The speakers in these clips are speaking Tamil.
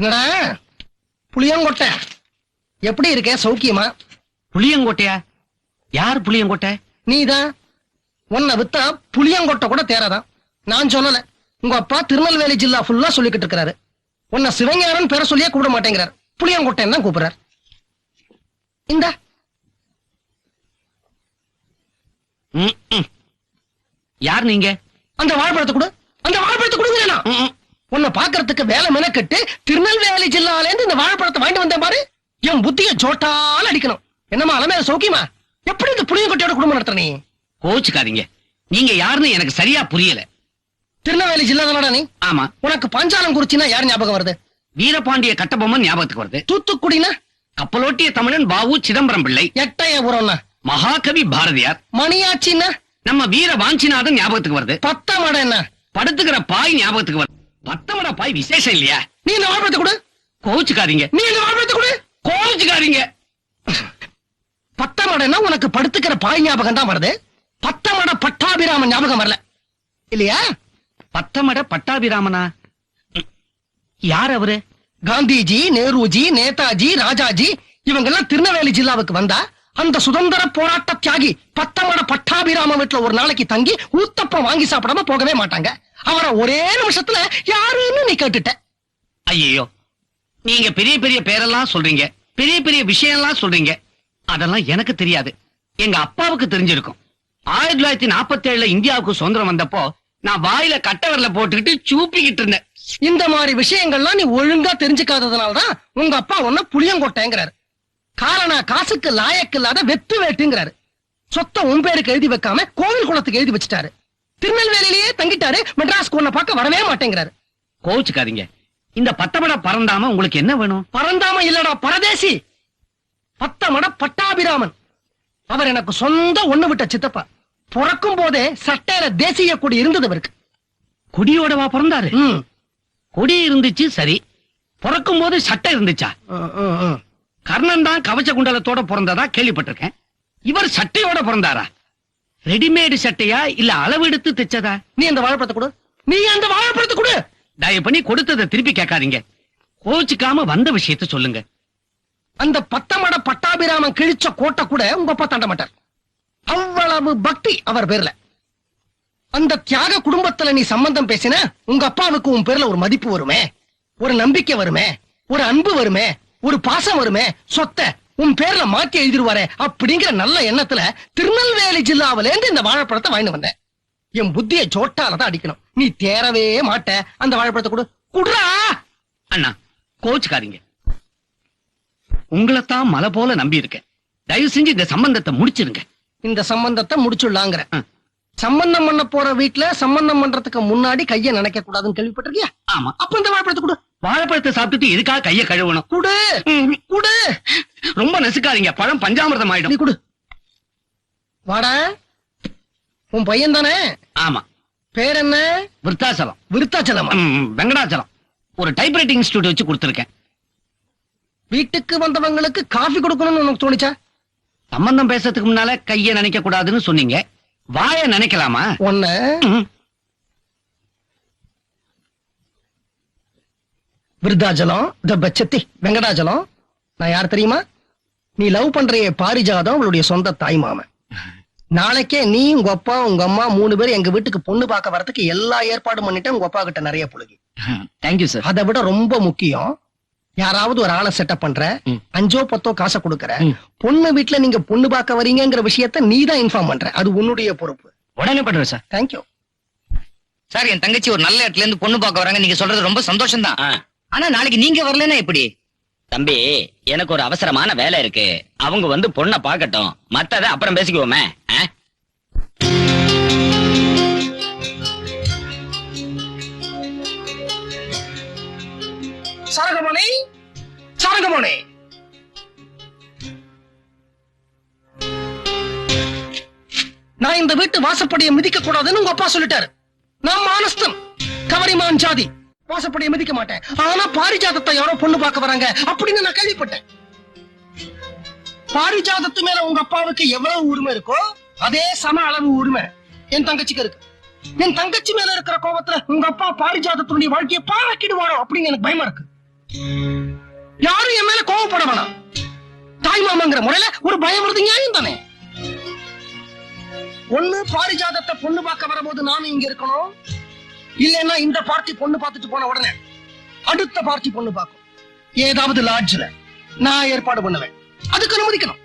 என்னடா? புளியங்கொட்டை. எப்படி இருக்க சௌக்கியமா? புளியங்கோட்டையா? யார் புளியங்கோட்டை? நீதான் உன்னை வித்தா புளியங்கொட்டை கூட தேராதான் நான் சொல்லல. உங்க அப்பா திருநெல்வேலி ஜில்லா ஃபுல்லா சொல்லிக்கிட்டு இருக்கிறாரு. உன்னை சிவஞானன் பேர சொல்லியே கூப்பிட மாட்டேங்கிறார். புளியங்கொட்டைன்னு தான் கூப்பிடுறார். இந்த. யார் நீங்க? அந்த வாழைப்பழத்தை கொடு. அந்த வாழைப்பழத்தை கொடுங்க. உன்னை பாக்குறதுக்கு வேலை மெனக்கெட்டு திருநெல்வேலி ஜில்லால இருந்து இந்த வாழைப்பழத்தை வாங்கிட்டு வந்தேன் பாரு. என் புத்திய ஜோட்டால அடிக்கணும். என்னமா அலமேல சௌக்கியமா? எப்படி இந்த புளியங்கொட்டையோட குடும்பம் நடத்துற நீ? கோச்சுக்காதீங்க நீங்க யாருன்னு எனக்கு சரியா புரியல. திருநெல்வேலி ஜில்லா தானடா நீ? ஆமா. உனக்கு பஞ்சாலம் குறிச்சினா யார் ஞாபகம் வருது? வீரபாண்டிய கட்டபொம்மன் ஞாபகத்துக்கு வருது. தூத்துக்குடினா? கப்பலோட்டிய தமிழன் பாவு சிதம்பரம் பிள்ளை. எட்டயபுரம்னா? மகாகவி பாரதியார். மணியாச்சின்னா? நம்ம வீர வாஞ்சிநாதன் ஞாபகத்துக்கு வருது. பத்தாமட என்ன படுத்துக்கிற பாய் ஞாபகத்துக்கு வருது. பத்தமட பாய் விசேஷம் இல்லையா? நீ இந்த வாழைப்பழத்தை கொடு. கோவிச்சுக்காதீங்க. நீ இந்த வாழைப்பழத்தை கொடு. கோவிச்சுக்காதீங்க. பத்தமடன்னா உனக்கு படுத்துக்கிற பாய் ஞாபகம் தான் வருது. பத்தமட பட்டாபிராமன் ஞாபகம் வரல. இல்லையா? பத்தமட பட்டாபிராமனா? யார் அவரு? காந்திஜி நேருஜி நேதாஜி ராஜாஜி இவங்க எல்லாம் திருநெல்வேலி ஜில்லாவுக்கு வந்தா அந்த சுதந்திர போராட்ட தியாகி பத்தமட பட்டாபிராம வீட்டுல ஒரு நாளைக்கு தங்கி ஊத்தப்பம் வாங்கி சாப்பிடாம போகவே மாட்டாங்க. அவரை ஒரே நிமிஷத்துல யாருன்னு நீ கேட்டுட்ட. ஐயோ நீங்க பெரிய பெரிய பேரெல்லாம் சொல்றீங்க பெரிய பெரிய விஷயம்லாம் சொல்றீங்க. அதெல்லாம் எனக்கு தெரியாது. எங்க அப்பாவுக்கு தெரிஞ்சிருக்கும். ஆயிரத்தி தொள்ளாயிரத்தி நாற்பத்தி ஏழுல இந்தியாவுக்கு சுதந்திரம் வந்தப்போ நான் வாயில கட்டவரல போட்டுக்கிட்டு சூப்பிக்கிட்டு இருந்தேன். இந்த மாதிரி விஷயங்கள்லாம் நீ ஒழுங்கா தெரிஞ்சுக்காததுனாலதான் உங்க அப்பா உன்ன புளியங்கொட்டைங்கிறாரு. காரணா காசுக்கு லாயக்கு இல்லாத வெத்து வேட்டுங்கிறாரு. சொத்த உன் பேருக்கு எழுதி வைக்காம கோவில் குளத்துக்கு எழுதி வச்சுட்டாரு. திருநெல்வேலியிலேயே தங்கிட்டாரு மெட்ராஸ்க்கு உன்னை பார்க்க வரவே மாட்டேங்கிறாரு. கோவிச்சுக்காதீங்க. இந்த பத்தமட பறந்தாம உங்களுக்கு என்ன வேணும்? பரந்தாம இல்லடா பரதேசி! பத்தமட பட்டாபிராமன். அவர் எனக்கு சொந்த ஒண்ணு விட்ட சித்தப்பா. பிறக்கும் போதே சட்டையில தேசிய கொடி இருந்தது அவருக்கு. கொடியோடவா பிறந்தாரு. ம், கொடி இருந்துச்சு சரி. பிறக்கும் போது சட்டை இருந்துச்சா. கர்ணன் தான் கவச்ச குண்டலத்தோட பிறந்ததா கேள்விப்பட்டிருக்கேன். இவர் சட்டையோட பிறந்தாரா? ரெடிமேடு சட்டையா இல்ல அளவெடுத்து தைச்சதா? நீ அந்த வாழைப்பழத்தை கொடு. நீ அந்த வாழைப்பழத்தை கொடு. தயவு பண்ணி கொடுத்ததை திருப்பி கேட்காதீங்க. கோச்சுக்காம வந்த விஷயத்த சொல்லுங்க. அந்த பத்தமட பட்டாபிராமன் கிழிச்ச கோட்டை கூட உங்க அப்பா தாண்ட மாட்டார். அவ்வளவு பக்தி அவர் பேர்ல. அந்த தியாக குடும்பத்துல நீ சம்பந்தம் பேசின உங்க அப்பாவுக்கு உன் பேர்ல ஒரு மதிப்பு வருமே. ஒரு நம்பிக்கை வருமே. ஒரு அன்பு வருமே. ஒரு பாசம் வருமே. சொத்தை உன் பேர்ல மாத்தி எழுதிருவாரே அப்படிங்கிற நல்ல எண்ணத்துல திருநெல்வேலி ஜில்லாவில இருந்து இந்த வாழைப்பழத்தை வாங்கிட்டு வந்தேன். என் புத்திய ஜோட்டால தான் அடிக்கணும். நீ தேரவே மாட்ட. அந்த வாழைப்பழத்தை கொடு. குடுறா! அண்ணா கோச்சுக்காதீங்க உங்களைத்தான் மலை போல நம்பி இருக்கேன் தயவு செஞ்சு இந்த சம்பந்தத்தை முடிச்சிருங்க. இந்த சம்பந்தத்தை முடிச்சுடலாங்கிற. சம்பந்தம் பண்ண போற வீட்ல சம்பந்தம் பண்றதுக்கு முன்னாடி கைய நினைக்க கூடாதுன்னு கேள்விப்பட்டிருக்கியா? ஆமா. அப்ப இந்த வாழைப்பழத்தை கொடு. வாழைப்பழத்தை சாப்பிட்டுட்டு எதுக்காக கைய கழுவணும்? குடு. குடு. ரொம்ப நசுக்காதீங்க. பழம் பஞ்சாமிர்தம் நீ ஆயிடும் குடு. வாடா. உன் பையன் தானே? ஆமா. பேர் என்ன? விருத்தாச்சலமா? ம், வெங்கடாச்சலம். ஒரு டைப்ரைட்டிங் இன்ஸ்டியூட் வச்சு கொடுத்துருக்கேன். வீட்டுக்கு வந்தவங்களுக்கு காஃபி கொடுக்கணும்னு உனக்கு தோணுச்சா? சம்பந்தம் பேசுறதுக்கு முன்னால கைய நினைக்க கூடாதுன்னு சொன்னீங்க. வாய நினைக்கலாமா? ம், விருத்தாச்சலம் த பச்சத்தி வெங்கடாச்சலம் நான் யார் தெரியுமா? நீ லவ் பண்றைய பாரிஜாதம் அவளுடைய சொந்த தாய் மாமன். நாளைக்கே நீ உங்க அப்பா உங்க அம்மா மூணு பேர் எங்க வீட்டுக்கு பொண்ணு பார்க்க வரதுக்கு எல்லா ஏற்பாடும் பண்ணிட்டேன் உங்க அப்பா கிட்ட நிறைய புழுகி தேங்க்யூ சார் அதை விட ரொம்ப முக்கியம் யாராவது ஒரு ஆளை செட்டப் பண்ற. அஞ்சோ பத்தோ காசை கொடுக்கற. பொண்ணு வீட்டுல நீங்க பொண்ணு பார்க்க வரீங்கங்கிற விஷயத்த நீ தான் இன்ஃபார்ம் பண்ற. அது உன்னுடைய பொறுப்பு. உடனே பண்றேன் சார் தேங்க்யூ சார் என் தங்கச்சி ஒரு நல்ல இடத்துல இருந்து பொண்ணு பார்க்க வராங்க. நீங்க சொல்றது ரொம்ப சந்தோஷம் தான் ஆனா நாளைக்கு நீங்க வரலன்னா எப்படி? தம்பி எனக்கு ஒரு அவசரமான வேலை இருக்கு. அவங்க வந்து பொண்ணை பார்க்கட்டும். மத்தத அப்புறம் பேசிக்குவோமே. சரகமணி சரகமணி. நான் இந்த வீட்டு வாசப்படியை மிதிக்க கூடாதுன்னு உங்க அப்பா சொல்லிட்டாரு. நான் மானஸ்தம் கவரிமான் ஜாதி. வாசப்படியை மிதிக்க மாட்டேன். ஆனா பாரிஜாதத்தை யாரோ பொண்ணு பார்க்க வராங்க அப்படின்னு நான் கேள்விப்பட்டேன். பாரிஜாதத்து மேல உங்க அப்பாவுக்கு எவ்வளவு உரிமை இருக்கோ அதே சம அளவு உரிமை என் தங்கச்சிக்கு இருக்கு. என் தங்கச்சி மேல இருக்கிற கோபத்துல உங்க அப்பா பாரிஜாதத்துடைய வாழ்க்கையை பாழாக்கிடுவாரோ அப்படின்னு எனக்கு பயமா இருக்கு. யாரும் என் மேல கோவப்பட வேணாம். தாய் மாமாங்கிற முறையில ஒரு பயம் நியாயம் தானே? ஒண்ணு பாரிஜாதத்தை பொண்ணு பார்க்க வரும்போது நானும் இங்க இருக்கணும். இல்லைன்னா இந்த பார்ட்டி பொண்ணு பார்த்துட்டு போன உடனே அடுத்த பார்ட்டி பொண்ணு பார்க்கும். ஏதாவது லாட்ஜ்ல நான் ஏற்பாடு பண்ணுவேன். அதுக்கு அனுமதிக்கணும்.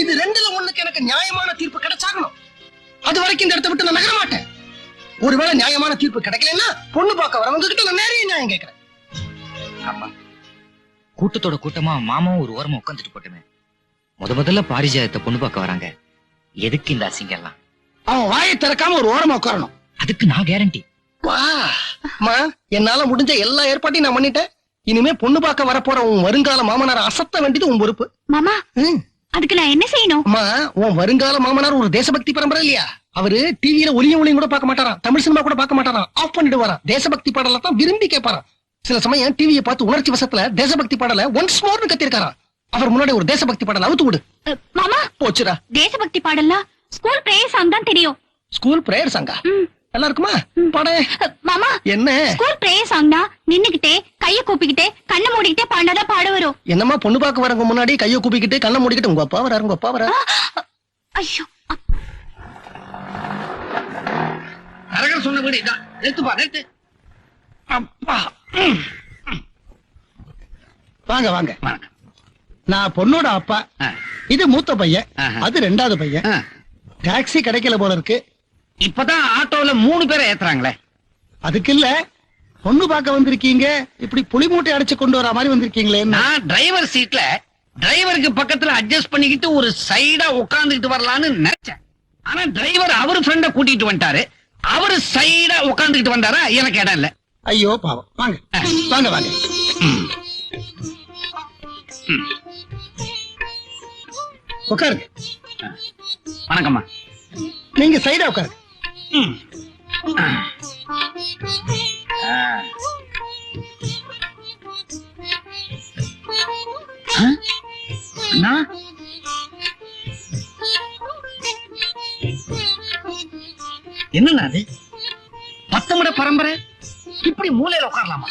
இது ரெண்டுல ஒண்ணுக்கு எனக்கு நியாயமான தீர்ப்பு கிடைச்சாகணும். அது வரைக்கும் இந்த இடத்தை விட்டு நான் நகர மாட்டேன். ஒருவேளை நியாயமான தீர்ப்பு கிடைக்கலன்னா பொண்ணு பார்க்க வரவங்க கிட்ட நான் நிறைய நியாயம் கேட்கிறேன். அப்பா கூட்டத்தோட கூட்டமா மாமாவும் ஒரு ஓரமா உட்காந்துட்டு போட்டுமே. முத முதல்ல பாரிஜாதத்தை பொண்ணு பார்க்க வராங்க. எதுக்கு இந்த அசிங்கம் எல்லாம் அவன் வாயை திறக்காம ஒரு ஓரமா உட்காரணும். அதுக்கு நான் கேரண்டி வா அம்மா என்னால முடிஞ்ச எல்லா ஏற்பாட்டையும் நான் பண்ணிட்டேன். இனிமே பொண்ணு பார்க்க வரப்போற உன் வருங்கால மாமனார் அசத்த வேண்டியது உன் பொறுப்பு. மாமா ம். அதுக்கு நான் என்ன செய்யணும்? அம்மா உன் வருங்கால மாமனார் ஒரு தேசபக்தி பரம்பரை இல்லையா? அவரு டிவியில ஒளியும் ஒளியும் கூட பார்க்க மாட்டாராம். தமிழ் சினிமா கூட பார்க்க மாட்டாராம். ஆஃப் பண்ணிட்டு வரான் தேசபக்தி பாடல தான் விரும்பி கேட்பாராம். சில சமயம் டிவியை பார்த்து உணர்ச்சி வசத்துல தேசபக்தி பாடல ஒன்ஸ் மோர்னு கத்திருக்காராம். அவர் முன்னாடி ஒரு தேசபக்தி பாடல் அவுத்து விடு. மாமா? போச்சுடா. தேசபக்தி பாடல்லாம் ஸ்கூல் பிரேயர் சாங் தான் தெரியும். ஸ்கூல் பிரேயர் சங்கா. நல்லா இருக்குமா பாடு. மாமா? என்ன? ஸ்கூல் பிரேயர் சாங் தான் நின்னுகிட்டே கைய கூப்பிக்கிட்டே கண்ணை மூடிக்கிட்டே பாண்டாதான் பாட வரும். என்னம்மா பொண்ணு பார்க்க வரவங்க முன்னாடி கையை கூப்பிக்கிட்டு கண்ணை மூடிக்கிட்டு உங்க அப்பா வராரு உங்க அப்பா வராரு. ஐயோ. அ, அரகர் சொன்ன வீடு இதான் நிறுத்துப்பா நிறுத்து. அப்பா. வாங்க வாங்க. வணக்கம். நான் பொண்ணோட அப்பா. ஆ, இது மூத்த பையன். ஆஹா. அது ரெண்டாவது பையன். ஆ. டாக்ஸி கிடைக்கல போல இருக்கு. இப்பதான் ஆட்டோல மூணு பேரை ஏத்துறாங்களே. அதுக்கு இல்ல பொண்ணு பார்க்க வந்திருக்கீங்க. இப்படி புளி மூட்டை அடிச்சு கொண்டு வர மாதிரி வந்திருக்கீங்களே நான் டிரைவர் சீட்ல டிரைவருக்கு பக்கத்துல அட்ஜஸ்ட் பண்ணிக்கிட்டு ஒரு சைடா உட்கார்ந்துகிட்டு வரலான்னு நினைச்சேன். ஆனா டிரைவர் அவர் ஃப்ரெண்ட கூட்டிட்டு வந்துட்டாரு. அவரு சைடா உட்கார்ந்துகிட்டு வந்தாரா? எனக்கு இடம் இல்ல. ஐயோ பாவம். வாங்க. வாங்க வாங்க. உட்காருங்க வணக்கம்மா. நீங்க சைடா உட்காருங்க ம். என்னண்ணா அது? பத்தமிட பரம்பரை? இப்படி மூலையில உட்காரலாமா?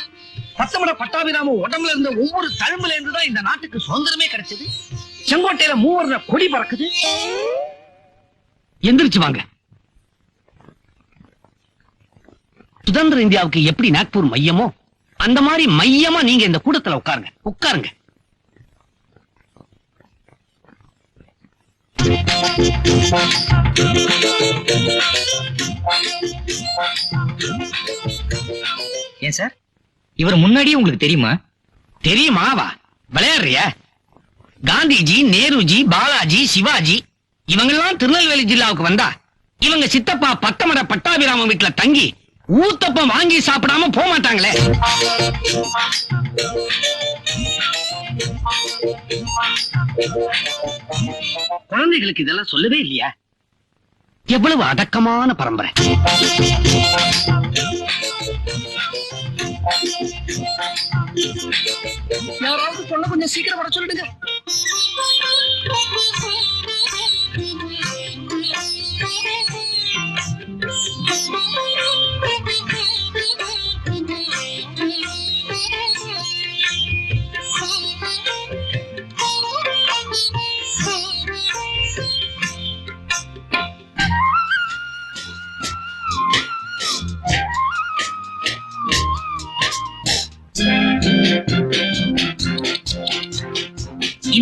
பத்தமிட பட்டாபிராம உடம்புல இருந்த ஒவ்வொரு தழும்புல இருந்து தான் இந்த நாட்டுக்கு சுதந்திரமே கிடைச்சது. செங்கோட்டையில மூவர்ண கொடி பறக்குது. எந்திரிச்சு வாங்க. சுதந்திர இந்தியாவுக்கு எப்படி நாக்பூர் மையமோ அந்த மாதிரி மையமா நீங்க இந்த கூட்டத்துல உட்காருங்க. உட்காருங்க. ஏன் சார்? இவர் முன்னாடியே உங்களுக்கு தெரியுமா? தெரியுமாவா விளையாடுறியா? காந்திஜி நேருஜி பாலாஜி சிவாஜி இவங்கெல்லாம் திருநெல்வேலி ஜில்லாவுக்கு வந்தா இவங்க சித்தப்பா பத்தமட பட்டாபிராம வீட்டுல தங்கி ஊத்தப்பம் வாங்கி சாப்பிடாம போக மாட்டாங்களே. குழந்தைகளுக்கு இதெல்லாம் சொல்லவே இல்லையா? எவ்வளவு அடக்கமான பரம்பரை. யாராவது சொல்ல கொஞ்சம் சீக்கிரம் வர சொல்லிடுங்க.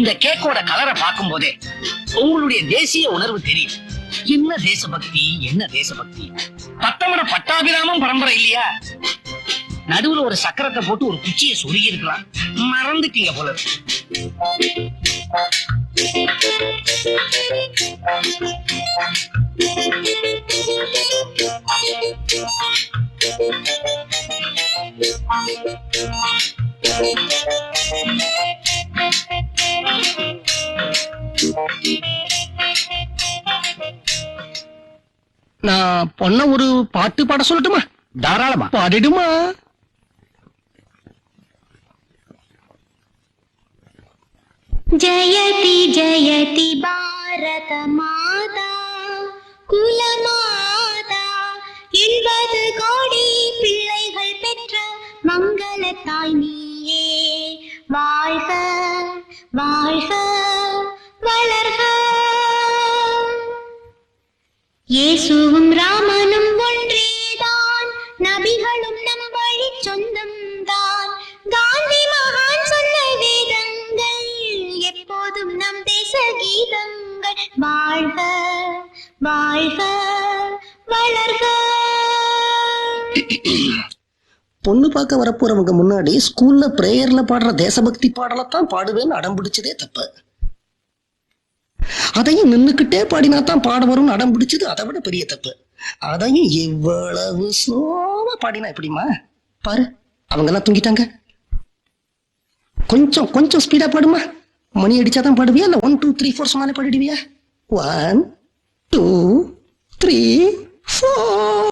இந்த கேக்கோட கலரை பார்க்கும் போதே உங்களுடைய தேசிய உணர்வு தெரியும் என்ன தேசபக்தி என்ன தேசபக்தி? பத்தமட பட்டாபிராமம் பரம்பரை இல்லையா? நடுவுல ஒரு சக்கரத்தை போட்டு ஒரு குச்சியை சொருகி இருக்கலாம் மறந்துட்டீங்க போல இருக்கு. நான் பொண்ண ஒரு பாட்டு பாட சொல்லட்டுமா? தாராளமா. பாடிடுமா? ஜெயதி ஜெயதி பாரத மாதா குலமாதா எண்பது கோடி பிள்ளைகள் பெற்ற மங்களத்தாய் நீயே. வாழ்க வாழ்க. இயேசுவும் ராமனும் ஒன்றேதான். நபிகளும் நம் வழி சொந்தம்தான் காந்தி மகான் சொன்ன வேதங்கள் எப்போதும் நம் தேச கீதங்கள். வாழ்க வாழ்க வளர்க. பொண்ணு பார்க்க வரப்போறவங்க முன்னாடி ஸ்கூல்ல பிரேயர்ல பாடுற தேசபக்தி பாடலைத்தான் பாடுவேன்னு அடம்பிடிச்சதே தப்பு. அதையும் நின்றுக்கிட்டே பாடினா தான் பாட வரும்னு அடம் பிடிச்சது. அதை விட பெரிய தப்பு. அதையும் எவ்வளவு ஸ்லோவா பாடினா எப்படிமா பாரு அவங்க எல்லாம் தூங்கிட்டாங்க. கொஞ்சம் கொஞ்சம் ஸ்பீடா பாடுமா? மணி அடிச்சாதான் பாடுவியா? இல்ல ஒன் டூ த்ரீ ஃபோர் சொன்னாலே பாடிடுவியா? One two three four